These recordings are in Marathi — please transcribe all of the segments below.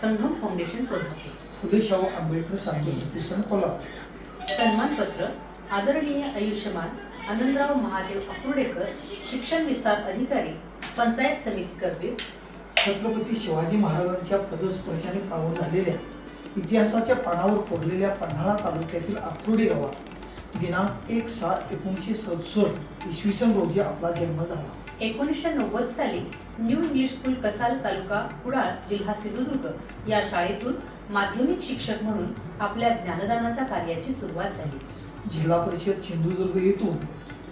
संगम फाउंडेशन कोल्हापूर. फुले शाहू आंबेडकर साहित्य प्रतिष्ठान कोल्हापूर. सन्मानपत्र आदरणीय आयुष्यमान आनंदराव महादेव अकुर्डेकर शिक्षण विस्तार अधिकारी पंचायत समिती करवीर छत्रपती शिवाजी महाराजांच्या पदस्पर्शाने पावन झालेल्या इतिहासाच्या पानावर कोरलेल्या पन्हाळा तालुक्यातील आकुर्डी गावात दिनांक एक सहा एकोणीसशे सदुसष्ट इसवी सन रोजी आपला जन्म झाला. एकोणीसशे नव्वद साली न्यू इंग्लिश स्कूल कसाल तालुका कुडाळ जिल्हा सिंधुदुर्ग या शाळेतून माध्यमिक शिक्षक म्हणून आपल्या ज्ञानदानाच्या कार्याची सुरुवात झाली. जिल्हा परिषद सिंधुदुर्ग येथून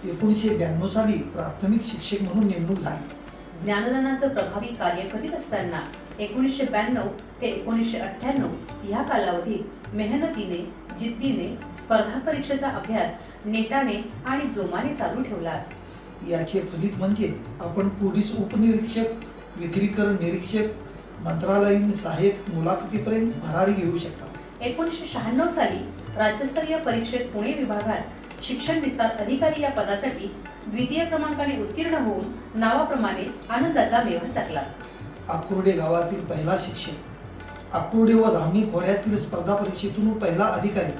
एकोणीसशे ब्याण्णव साली प्राथमिक शिक्षक म्हणून नेमणूक झाली. ज्ञानदानाचं प्रभावी कार्य करीत असताना एकोणीसशे ब्याण्णव ते एकोणीसशे अठ्ठ्याण्णव ह्या कालावधीत मेहनतीने जिद्दीने स्पर्धा परीक्षेचा अभ्यास नेटाने आणि जोमाने चालू ठेवला. याचे फलित म्हणजे आपण पोलीस उपनिरीक्षक विक्रीकर निरीक्षक मंत्रालयीन सहाय्यक मुलाखतीपर्यंत भरारी घेऊ शकता एकोणीसशे शहाण्णव साली राज्यस्तरीय परीक्षेत पुणे विभागात शिक्षण विस्तार अधिकारी या पदासाठी द्वितीय क्रमांकाने उत्तीर्ण होऊन नावाप्रमाणे आनंदाचा मेवा चाकला आकुर्डे गावातील पहिला शिक्षक आकुर्डे व धामणी खोऱ्यातील स्पर्धा परीक्षेतून पहिला अधिकारी.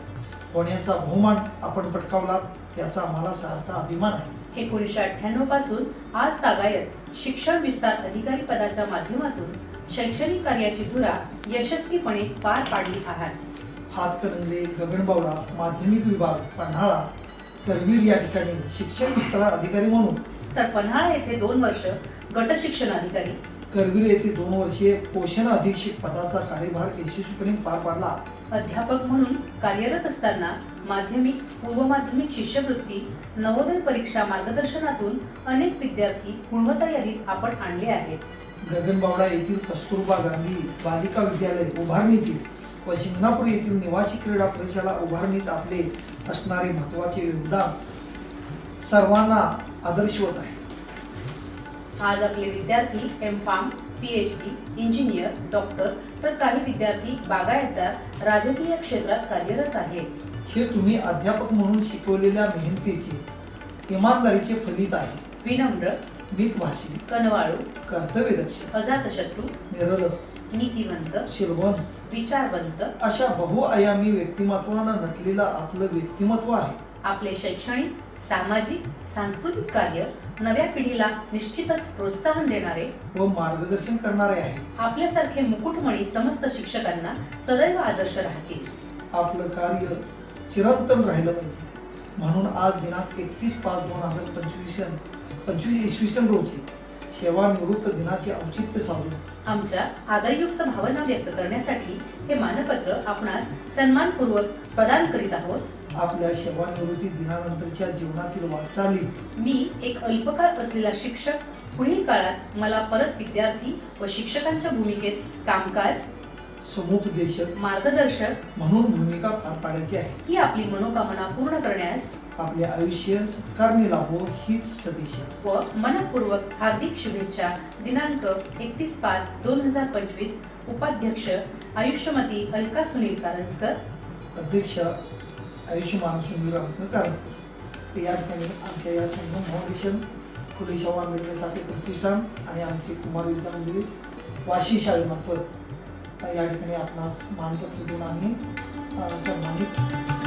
होण्याचा बहुमान आपण पटकावला याचा आम्हाला सार्थ अभिमान आहे. एकोणीसशे अठ्ठ्याण्णवपासून आज तागायत शिक्षण विस्तार अधिकारी पदाच्या माध्यमातून शैक्षणिक कार्याची धुरा यशस्वीपणे पार पाडली आहात. हातकणंगले गगनबावडा माध्यमिक विभाग पन्हाळा. करवीर या ठिकाणी शिक्षण विस्तार अधिकारी म्हणून. तर पन्हाळा येथे दोन वर्ष गट शिक्षण अधिकारी. करवीर येथे दोन वर्षीय पोषण अधीक्षक पदाचा कार्यभार यशस्वीपणे पार पाडला. अध्यापक म्हणून कार्यरत असताना माध्यमिक पूर्व माध्यमिक शिष्यवृत्ती नवोदय परीक्षा मार्गदर्शनातून अनेक विद्यार्थी गुणवत्ता यादीत आपण आणले आहेत. गगनबावडा येथील कस्तुरबा गांधी बालिका विद्यालय उभारणीतील व शिंगणापूर येथील निवासी क्रीडा परिषदेला उभारणीत आपले असणारे महत्त्वाचे योगदान सर्वांना आदर्शवत आहे. आज आपले विद्यार्थी M pharm P H D engineer doctor तर काही विद्यार्थी बागायतदार राजकीय क्षेत्रात कार्यरत आहेत. हे तुम्ही अध्यापक म्हणून शिकवलेल्या मेहनतीचे इमानदारीचे फलित आहे. विनम्र मितभाषी कनवाळू कर्तव्यदक्ष अजातशत्रू निरलस नीतिवंत शिलवंत विचारवंत अशा बहुआयामी व्यक्तिमत्वानं नटलेलं आपलं व्यक्तिमत्व आहे. आपले शैक्षणिक सामाजिक सांस्कृतिक कार्य नव्या पिढीला निश्चितच प्रोत्साहन देणारे व मार्गदर्शन करणारे आहे आपल्यासारखे मुकुटमणी समस्त शिक्षकांना सदैव आदर्श राहतील. आपलं कार्य चिरंतन राहिलं पाहिजे. म्हणून आज दिनांक एकतीस पाच दोन हजार पंचवीस पंचवीस इसवी सन रोजी सेवानिवृत्त दिनाचे औचित्य साधून आमच्या आदरयुक्त भावना व्यक्त करण्यासाठी हे मानपत्र आपणास सन्मानपूर्वक प्रदान करीत आहोत. आपल्या सेवानिवृत्ती दिनानंतरच्या जीवनातील वाटचाली. मी एक अल्पकाळ असलेला शिक्षक पुढील काळात मला परत विद्यार्थी व शिक्षकांच्या भूमिकेत कामकाज समुपदेशक मार्गदर्शक म्हणून भूमिका पार पाडायची आहे. ही आपली मनोकामना पूर्ण करण्यास आपले आयुष्य सत्कारने लाभो हीच सदिशा व मनपूर्वक हार्दिक शुभेच्छा दिनांक एकतीस पाच दोन हजार पंचवीस. उपाध्यक्ष आयुष्यमती अलका सुनील कारंजकर. अध्यक्ष आयुष्यमान सुनील रामचंद्र कारंजकर तर या ठिकाणी आमच्या या संगम फाउंडेशन फुले शाहू आंबेडकर प्रतिष्ठान आणि आमचे कुमार विद्या मंदिर वाशी शाळेमार्फत या ठिकाणी आपणास मानपत्र देऊन आम्ही सन्मानित